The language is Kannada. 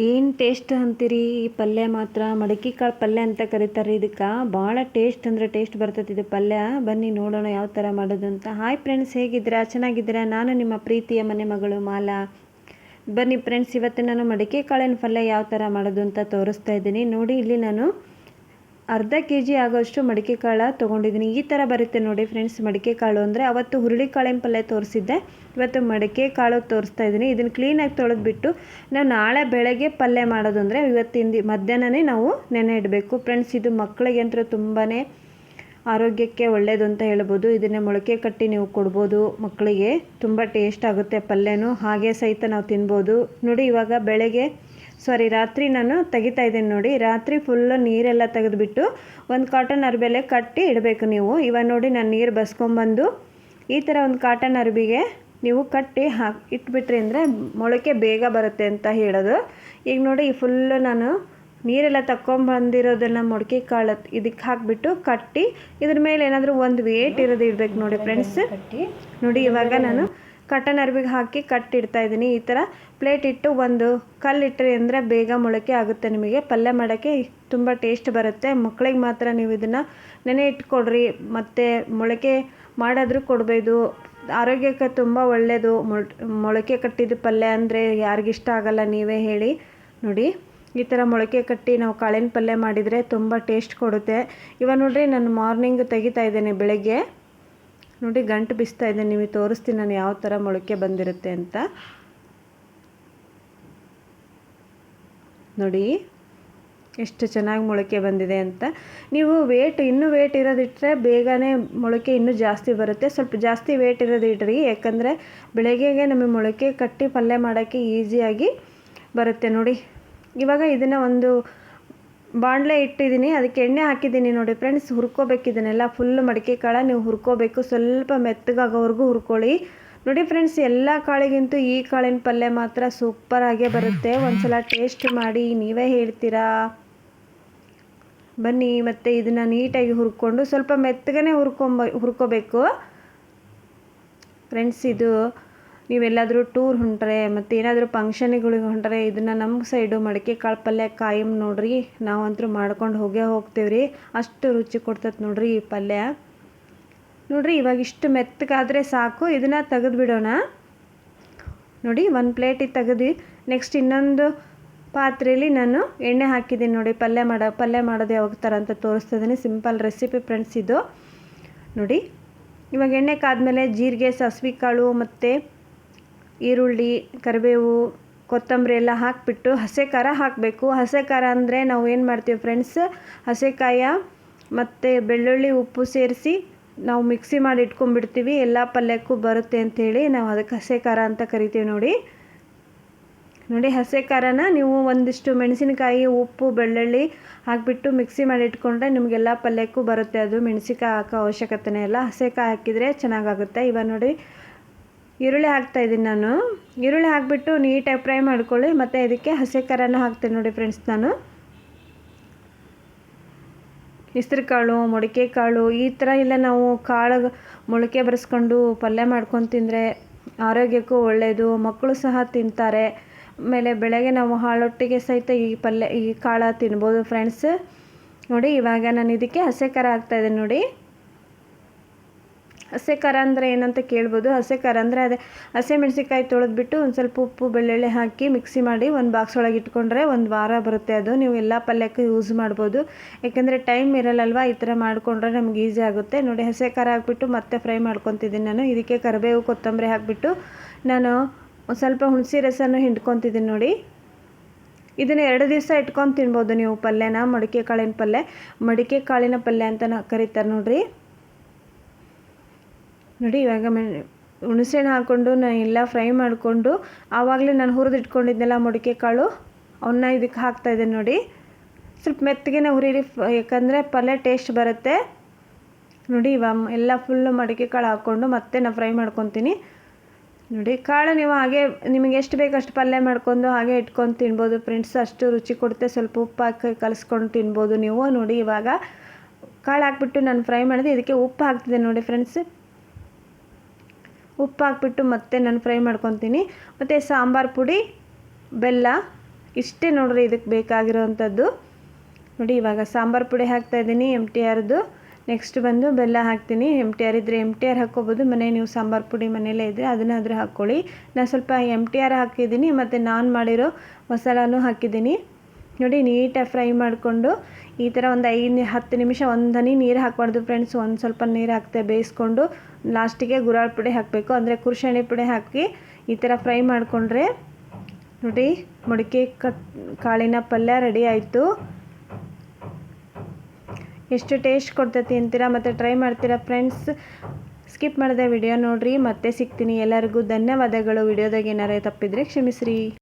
ಏನು ಟೇಸ್ಟ್ ಅಂತೀರಿ? ಈ ಪಲ್ಯ ಮಾತ್ರ ಮಡಕಿ ಕಾಳು ಪಲ್ಯ ಅಂತ ಕರೀತಾರೆ ಇದಕ್ಕೆ. ಭಾಳ ಟೇಸ್ಟ್ ಅಂದರೆ ಟೇಸ್ಟ್ ಬರ್ತೈತಿ ಇದು ಪಲ್ಯ. ಬನ್ನಿ ನೋಡೋಣ ಯಾವ ಥರ ಮಾಡೋದು ಅಂತ. ಹಾಯ್ ಫ್ರೆಂಡ್ಸ್ ಹೇಗಿದ್ದೀರಾ? ಚೆನ್ನಾಗಿದ್ದೀರಾ? ನಾನು ನಿಮ್ಮ ಪ್ರೀತಿಯ ಮನೆ ಮಗಳು ಮಾಲಾ. ಬನ್ನಿ ಫ್ರೆಂಡ್ಸ್ ಇವತ್ತು ನಾನು ಮಡಕೆ ಕಾಳಿನ ಪಲ್ಯ ಯಾವ ಥರ ಮಾಡೋದು ಅಂತ ತೋರಿಸ್ತಾ ಇದ್ದೀನಿ. ನೋಡಿ, ಇಲ್ಲಿ ನಾನು ಅರ್ಧ ಕೆ ಜಿ ಆಗೋಷ್ಟು ಮಡಿಕೆ ಕಾಳು ತೊಗೊಂಡಿದ್ದೀನಿ. ಈ ಥರ ಬರುತ್ತೆ ನೋಡಿ ಫ್ರೆಂಡ್ಸ್ ಮಡಿಕೆ ಕಾಳು ಅಂದರೆ ಅವತ್ತು ಹುರುಳಿ ಕಾಳಿನ ಪಲ್ಯ ತೋರಿಸಿದ್ದೆ. ಇವತ್ತು ಮಡಿಕೆ ಕಾಳು ತೋರಿಸ್ತಾ ಇದ್ದೀನಿ. ಇದನ್ನು ಕ್ಲೀನಾಗಿ ತೊಳೆದ್ಬಿಟ್ಟು ನಾವು ನಾಳೆ ಬೆಳಗ್ಗೆ ಪಲ್ಯ ಮಾಡೋದು ಅಂದರೆ ಇವತ್ತಿನ ದಿ, ಮಧ್ಯಾಹ್ನನೇ ನಾವು ನೆನೆ ಇಡಬೇಕು. ಫ್ರೆಂಡ್ಸ್ ಇದು ಮಕ್ಕಳಿಗೆ ಅಂತೂ ತುಂಬಾ ಆರೋಗ್ಯಕ್ಕೆ ಒಳ್ಳೆಯದು ಅಂತ ಹೇಳ್ಬೋದು. ಇದನ್ನೇ ಮೊಳಕೆ ಕಟ್ಟಿ ನೀವು ಕೊಡ್ಬೋದು. ಮಕ್ಕಳಿಗೆ ತುಂಬ ಟೇಸ್ಟ್ ಆಗುತ್ತೆ ಪಲ್ಯನೂ. ಹಾಗೆ ಸಹಿತ ನಾವು ತಿನ್ಬೋದು. ನೋಡಿ ಇವಾಗ ಬೆಳಗ್ಗೆ ಸಾರಿ ರಾತ್ರಿ ನಾನು ತೆಗಿತಾ ಇದ್ದೀನಿ ನೋಡಿ. ರಾತ್ರಿ ಫುಲ್ಲು ನೀರೆಲ್ಲ ತೆಗೆದುಬಿಟ್ಟು ಒಂದು ಕಾಟನ್ ಅರ್ಬೆಲೆ ಕಟ್ಟಿ ಇಡಬೇಕು ನೀವು. ಇವಾಗ ನೋಡಿ ನಾನು ನೀರು ಬಸ್ಕೊಂಬಂದು ಈ ಥರ ಒಂದು ಕಾಟನ್ ಅರ್ಬಿಗೆ ನೀವು ಕಟ್ಟಿ ಹಾಕಿ ಇಟ್ಬಿಟ್ರಿ ಅಂದರೆ ಮೊಳಕೆ ಬೇಗ ಬರುತ್ತೆ ಅಂತ ಹೇಳೋದು. ಈಗ ನೋಡಿ ಈ ಫುಲ್ಲು ನಾನು ನೀರೆಲ್ಲ ತಗೊಂಬಂದಿರೋದನ್ನು ಮೊಳಕೆ ಕಾಳು ಇದಕ್ಕೆ ಹಾಕಿಬಿಟ್ಟು ಕಟ್ಟಿ ಇದ್ರ ಮೇಲೆ ಏನಾದರೂ ಒಂದು ವೇಟ್ ಇರೋದು ಇಡಬೇಕು ನೋಡಿ ಫ್ರೆಂಡ್ಸ್ ನೋಡಿ ಇವಾಗ ನಾನು ಕಟನ್ ಅರ್ಬಿಗೆ ಹಾಕಿ ಕಟ್ಟಿಡ್ತಾ ಇದ್ದೀನಿ. ಈ ಥರ ಪ್ಲೇಟ್ ಇಟ್ಟು ಒಂದು ಕಲ್ಲಿಟ್ಟರೆ ಅಂದರೆ ಬೇಗ ಮೊಳಕೆ ಆಗುತ್ತೆ ನಿಮಗೆ. ಪಲ್ಯ ಮಾಡೋಕ್ಕೆ ತುಂಬ ಟೇಸ್ಟ್ ಬರುತ್ತೆ. ಮಕ್ಕಳಿಗೆ ಮಾತ್ರ ನೀವು ಇದನ್ನು ನೆನೆ ಇಟ್ಕೊಡ್ರಿ ಮತ್ತು ಮೊಳಕೆ ಮಾಡಾದರೂ ಕೊಡ್ಬೋದು. ಆರೋಗ್ಯಕ್ಕೆ ತುಂಬ ಒಳ್ಳೆಯದು ಮೊಳಕೆ ಕಟ್ಟಿದ ಪಲ್ಯ ಅಂದರೆ ಯಾರಿಗಿಷ್ಟ ಆಗಲ್ಲ ನೀವೇ ಹೇಳಿ. ನೋಡಿ, ಈ ಥರ ಮೊಳಕೆ ಕಟ್ಟಿ ನಾವು ಕಾಳಿನ ಪಲ್ಯ ಮಾಡಿದರೆ ತುಂಬ ಟೇಸ್ಟ್ ಕೊಡುತ್ತೆ. ಇವಾಗ ನೋಡಿರಿ, ನಾನು ಮಾರ್ನಿಂಗ್ ತೆಗಿತಾ ಇದ್ದೇನೆ ಬೆಳಗ್ಗೆ. ನೋಡಿ ಗಂಟು ಬಿಸ್ತಾ ಇದೆ, ನಿಮಗೆ ತೋರಿಸ್ತೀನಿ ನಾನು ಯಾವ ಥರ ಮೊಳಕೆ ಬಂದಿರುತ್ತೆ ಅಂತ. ನೋಡಿ, ಎಷ್ಟು ಚೆನ್ನಾಗಿ ಮೊಳಕೆ ಬಂದಿದೆ ಅಂತ. ನೀವು ವೇಟ್ ಇನ್ನೂ ವೇಟ್ ಇರೋದಿಟ್ಟರೆ ಬೇಗನೆ ಮೊಳಕೆ ಇನ್ನೂ ಜಾಸ್ತಿ ಬರುತ್ತೆ. ಸ್ವಲ್ಪ ಜಾಸ್ತಿ ವೇಟ್ ಇರೋದು ಇಡ್ರಿ, ಯಾಕಂದರೆ ಬೆಳಗ್ಗೆಗೆ ನಮಗೆ ಮೊಳಕೆ ಕಟ್ಟಿ ಪಲ್ಯ ಮಾಡೋಕ್ಕೆ ಈಸಿಯಾಗಿ ಬರುತ್ತೆ. ನೋಡಿ, ಇವಾಗ ಇದನ್ನು ಒಂದು ಬಾಣಲೆ ಇಟ್ಟಿದ್ದೀನಿ, ಅದಕ್ಕೆ ಎಣ್ಣೆ ಹಾಕಿದ್ದೀನಿ ನೋಡಿ ಫ್ರೆಂಡ್ಸ್ ಹುರ್ಕೋಬೇಕು ಇದನ್ನೆಲ್ಲ ಫುಲ್ ಮಡಿಕೆ ಕಾಳ, ನೀವು ಹುರ್ಕೋಬೇಕು, ಸ್ವಲ್ಪ ಮೆತ್ತಗಾಗೋವರೆಗೂ ಹುರ್ಕೊಳ್ಳಿ. ನೋಡಿ ಫ್ರೆಂಡ್ಸ್ ಎಲ್ಲ ಕಾಳಿಗಿಂತೂ ಈ ಕಾಳಿನ ಪಲ್ಯ ಮಾತ್ರ ಸೂಪರಾಗೇ ಬರುತ್ತೆ. ಒಂದ್ಸಲ ಟೇಸ್ಟ್ ಮಾಡಿ, ನೀವೇ ಹೇಳ್ತೀರಾ? ಬನ್ನಿ, ಮತ್ತು ಇದನ್ನು ನೀಟಾಗಿ ಹುರ್ಕೊಂಡು ಸ್ವಲ್ಪ ಮೆತ್ತಗನೆ ಹುರ್ಕೊಂಬ, ಹುರ್ಕೋಬೇಕು. ಫ್ರೆಂಡ್ಸ್ ಇದು ನೀವೆಲ್ಲಾದರೂ ಟೂರ್ ಹೊಂಟ್ರೆ ಮತ್ತು ಏನಾದರೂ ಫಂಕ್ಷನ್ಗಳಿಗೆ ಹೊಂಟ್ರೆ ಇದನ್ನು ನಮ್ಮ ಸೈಡು ಮಡಿಕೆ ಕಾಳು ಪಲ್ಯ ಕಾಯಂ ನೋಡ್ರಿ. ನಾವಂತೂ ಮಾಡ್ಕೊಂಡು ಹೋಗೇ ಹೋಗ್ತೀವಿ ರೀ ಅಷ್ಟು ರುಚಿ ಕೊಡ್ತೈತೆ ನೋಡ್ರಿ ಈ ಪಲ್ಯ. ನೋಡ್ರಿ ಇವಾಗ ಇಷ್ಟು ಮೆತ್ತಗಾದರೆ ಸಾಕು. ಇದನ್ನು ತೆಗೆದು ಬಿಡೋಣ. ನೋಡಿ ಒಂದು ಪ್ಲೇಟಿಗೆ ತೆಗೆದು, ನೆಕ್ಸ್ಟ್ ಇನ್ನೊಂದು ಪಾತ್ರೆಯಲ್ಲಿ ನಾನು ಎಣ್ಣೆ ಹಾಕಿದ್ದೀನಿ ನೋಡಿ. ಪಲ್ಯ ಮಾಡೋ, ಪಲ್ಯ ಮಾಡೋದು ಯಾವಾಗ ಥರ ಅಂತ ತೋರಿಸ್ತಿದ್ದೀನಿ ಸಿಂಪಲ್ ರೆಸಿಪಿ ಫ್ರೆಂಡ್ಸ್ ಇದು. ನೋಡಿ ಇವಾಗ ಎಣ್ಣೆ ಕಾದ್ಮೇಲೆ ಜೀರಿಗೆ, ಸಾಸಿವೆ ಕಾಳು ಮತ್ತು ಈರುಳ್ಳಿ, ಕರಿಬೇವು, ಕೊತ್ತಂಬರಿ ಎಲ್ಲ ಹಾಕಿಬಿಟ್ಟು ಹಸೆ ಖಾರ ಹಾಕಬೇಕು. ಹಸೆ ಖಾರ ಅಂದರೆ ನಾವು ಏನು ಮಾಡ್ತೀವಿ ಫ್ರೆಂಡ್ಸ್ ಹಸೆಕಾಯ ಮತ್ತು ಬೆಳ್ಳುಳ್ಳಿ ಉಪ್ಪು ಸೇರಿಸಿ ನಾವು ಮಿಕ್ಸಿ ಮಾಡಿ ಇಟ್ಕೊಂಡ್ಬಿಡ್ತೀವಿ. ಎಲ್ಲ ಪಲ್ಯಕ್ಕೂ ಬರುತ್ತೆ ಅಂಥೇಳಿ ನಾವು ಅದಕ್ಕೆ ಹಸೆ ಖಾರ ಅಂತ ಕರಿತೀವಿ ನೋಡಿ. ನೋಡಿ ಹಸೆ ಖಾರನ ನೀವು ಒಂದಿಷ್ಟು ಮೆಣಸಿನಕಾಯಿ, ಉಪ್ಪು, ಬೆಳ್ಳುಳ್ಳಿ ಹಾಕಿಬಿಟ್ಟು ಮಿಕ್ಸಿ ಮಾಡಿ ಇಟ್ಕೊಂಡ್ರೆ ನಿಮಗೆಲ್ಲ ಪಲ್ಯಕ್ಕೂ ಬರುತ್ತೆ. ಅದು ಮೆಣಸಿನಕಾಯಿ ಹಾಕೋ ಅವಶ್ಯಕತೆನೇ ಇಲ್ಲ. ಹಸೆಕಾಯಿ ಹಾಕಿದರೆ ಚೆನ್ನಾಗಾಗುತ್ತೆ. ಇವಾಗ ನೋಡಿ ಈರುಳ್ಳಿ ಹಾಕ್ತಾ ಇದ್ದೀನಿ ನಾನು. ಈರುಳ್ಳಿ ಹಾಕಿಬಿಟ್ಟು ನೀಟಾಗಿ ಫ್ರೈ ಮಾಡ್ಕೊಳ್ಳಿ. ಮತ್ತು ಇದಕ್ಕೆ ಹಸಿ ಖಾರನ ಹಾಕ್ತೀನಿ ನೋಡಿ ಫ್ರೆಂಡ್ಸ್ ನಾನು. ಹೆಸ್ರು ಕಾಳು ಮೊಳಕೆ ಕಾಳು ಈ ಥರ ಎಲ್ಲ ನಾವು ಕಾಳು ಮೊಳಕೆ ಬರೆಸ್ಕೊಂಡು ಪಲ್ಯ ಮಾಡ್ಕೊಂಡು ತಿಂದರೆ ಆರೋಗ್ಯಕ್ಕೂ ಒಳ್ಳೆಯದು ಮಕ್ಕಳು ಸಹ ತಿಂತಾರೆ. ಆಮೇಲೆ ಬೆಳಗ್ಗೆ ನಾವು ಹಾಳೊಟ್ಟಿಗೆ ಸಹಿತ ಈ ಪಲ್ಯ, ಈ ಕಾಳು ತಿನ್ಬೋದು ಫ್ರೆಂಡ್ಸ್. ನೋಡಿ ಇವಾಗ ನಾನು ಇದಕ್ಕೆ ಹಸೆ ಖಾರ ನೋಡಿ. ಹಸೆ ಖಾರ ಅಂದರೆ ಏನಂತ ಕೇಳ್ಬೋದು. ಹಸೆ ಖಾರ ಅಂದರೆ ಅದೇ ಹಸೆ ಮೆಣಸಿನ್ಕಾಯಿ ತೊಳೆದ್ಬಿಟ್ಟು ಒಂದು ಸ್ವಲ್ಪ ಉಪ್ಪು, ಬೆಳ್ಳುಳ್ಳಿ ಹಾಕಿ ಮಿಕ್ಸಿ ಮಾಡಿ ಒಂದು ಬಾಕ್ಸ್ ಒಳಗೆ ಇಟ್ಕೊಂಡ್ರೆ ಒಂದು ವಾರ ಬರುತ್ತೆ ಅದು. ನೀವು ಎಲ್ಲ ಪಲ್ಯಕ್ಕೆ ಯೂಸ್ ಮಾಡ್ಬೋದು. ಯಾಕೆಂದರೆ ಟೈಮ್ ಇರಲ್ಲಲ್ವ? ಈ ಥರ ಮಾಡಿಕೊಂಡ್ರೆ ನಮ್ಗೆ ಈಸಿ ಆಗುತ್ತೆ. ನೋಡಿ ಹಸೆ ಖಾರ ಹಾಕ್ಬಿಟ್ಟು ಮತ್ತೆ ಫ್ರೈ ಮಾಡ್ಕೊತಿದ್ದೀನಿ ನಾನು. ಇದಕ್ಕೆ ಕರಿಬೇವು, ಕೊತ್ತಂಬರಿ ಹಾಕಿಬಿಟ್ಟು ನಾನು ಒಂದು ಸ್ವಲ್ಪ ಹುಣಸೆ ರಸನೂ ಹಿಂಡ್ಕೊತಿದ್ದೀನಿ ನೋಡಿ. ಇದನ್ನು ಎರಡು ದಿವಸ ಇಟ್ಕೊಂಡು ತಿನ್ಬೋದು ನೀವು ಪಲ್ಯನ. ಮಡಿಕೆ ಕಾಳಿನ ಪಲ್ಯ. ಮಡಿಕೆ ಕಾಳಿನ ಪಲ್ಯ ಅಂತ ಕರೀತಾರೆ ನೋಡಿರಿ. ನೋಡಿ, ಇವಾಗ ಮೆ, ಹುಣಸೆಹಣ್ಣು ಹಾಕ್ಕೊಂಡು ನಾನು ಎಲ್ಲ ಫ್ರೈ ಮಾಡಿಕೊಂಡು ಆವಾಗಲೇ ನಾನು ಹುರಿದಿಟ್ಕೊಂಡಿದ್ದೆಲ್ಲ ಮೊಡಕೆ ಕಾಳು ಅವನ್ನ ಇದಕ್ಕೆ ಹಾಕ್ತಾಯಿದ್ದೆ ನೋಡಿ. ಸ್ವಲ್ಪ ಮೆತ್ತಗೆ ಹುರಿರಿ ಯಾಕಂದರೆ ಪಲ್ಯ ಟೇಸ್ಟ್ ಬರುತ್ತೆ. ನೋಡಿ ಇವಾಗ ಎಲ್ಲ ಫುಲ್ಲು ಮಡಿಕೆ ಕಾಳು ಹಾಕ್ಕೊಂಡು ಮತ್ತೆ ನಾನು ಫ್ರೈ ಮಾಡ್ಕೊತೀನಿ. ನೋಡಿ, ಕಾಳು ನೀವು ಹಾಗೆ, ನಿಮಗೆ ಎಷ್ಟು ಬೇಕು ಅಷ್ಟು ಪಲ್ಯ ಮಾಡ್ಕೊಂಡು ಹಾಗೆ ಇಟ್ಕೊಂಡು ತಿನ್ಬೋದು. ಫ್ರೆಂಡ್ಸ್, ಅಷ್ಟು ರುಚಿ ಕೊಡುತ್ತೆ. ಸ್ವಲ್ಪ ಉಪ್ಪು ಹಾಕಿ ಕಲಿಸ್ಕೊಂಡು ತಿನ್ಬೋದು ನೀವು. ನೋಡಿ, ಇವಾಗ ಕಾಳು ಹಾಕ್ಬಿಟ್ಟು ನಾನು ಫ್ರೈ ಮಾಡಿದೆ. ಇದಕ್ಕೆ ಉಪ್ಪು ಹಾಕ್ತಿದ್ದೆ ನೋಡಿ, ಫ್ರೆಂಡ್ಸ್. ಉಪ್ಪು ಹಾಕ್ಬಿಟ್ಟು ಮತ್ತೆ ನಾನು ಫ್ರೈ ಮಾಡ್ಕೊತೀನಿ. ಮತ್ತು ಸಾಂಬಾರು ಪುಡಿ, ಬೆಲ್ಲ, ಇಷ್ಟೇ ನೋಡ್ರಿ ಇದಕ್ಕೆ ಬೇಕಾಗಿರೋವಂಥದ್ದು ನೋಡಿ ಇವಾಗ ಸಾಂಬಾರು ಪುಡಿ ಹಾಕ್ತಾಯಿದ್ದೀನಿ ಎಂ ಟಿ ಆರ್ದು. ನೆಕ್ಸ್ಟ್ ಬಂದು ಬೆಲ್ಲ ಹಾಕ್ತೀನಿ. ಎಂ ಟಿ ಆರ್ ಇದ್ದರೆ ಎಂ ಟಿ ಆರ್ ಹಾಕ್ಕೋಬೋದು. ಮನೆ ನೀವು ಸಾಂಬಾರು ಪುಡಿ ಮನೆಯಲ್ಲೇ ಇದ್ದರೆ ಅದನ್ನಾದರೂ ಹಾಕ್ಕೊಳ್ಳಿ. ನಾನು ಸ್ವಲ್ಪ ಎಂ ಟಿ ಆರ್ ಹಾಕಿದ್ದೀನಿ, ಮತ್ತು ನಾನು ಮಾಡಿರೋ ಮಸಾಲಾನು ಹಾಕಿದ್ದೀನಿ. ನೋಡಿ ನೀಟಾಗಿ ಫ್ರೈ ಮಾಡಿಕೊಂಡು ಈ ಥರ ಒಂದು ಐದು ಹತ್ತು ನಿಮಿಷ ಒಂದು ಹನಿ ನೀರು ಹಾಕ್ಬಾರ್ದು ಫ್ರೆಂಡ್ಸ್. ಒಂದು ಸ್ವಲ್ಪ ನೀರು ಹಾಕ್ತೆ ಬೇಯಿಸ್ಕೊಂಡು ಲಾಸ್ಟಿಗೆ ಗುರಾಳ್ ಪುಡಿ ಹಾಕಬೇಕು. ಅಂದರೆ ಕುರ್ಶಣಿ ಪುಡಿ ಹಾಕಿ ಈ ಥರ ಫ್ರೈ ಮಾಡಿಕೊಂಡ್ರೆ ನೋಡಿ ಮಡಿಕೆ ಕಟ್ ಕಾಳಿನ ಪಲ್ಯ ರೆಡಿ ಆಯಿತು. ಎಷ್ಟು ಟೇಸ್ಟ್ ಕೊಡ್ತೈತಿ ಅಂತೀರಾ ಮತ್ತು ಟ್ರೈ ಮಾಡ್ತೀರಾ ಫ್ರೆಂಡ್ಸ್? ಸ್ಕಿಪ್ ಮಾಡಿದೆ ವಿಡಿಯೋ ನೋಡಿರಿ. ಮತ್ತೆ ಸಿಗ್ತೀನಿ. ಎಲ್ಲರಿಗೂ ಧನ್ಯವಾದಗಳು. ವಿಡಿಯೋದಾಗ ಏನಾರೇ ತಪ್ಪಿದ್ರೆ ಕ್ಷಮಿಸ್ರಿ.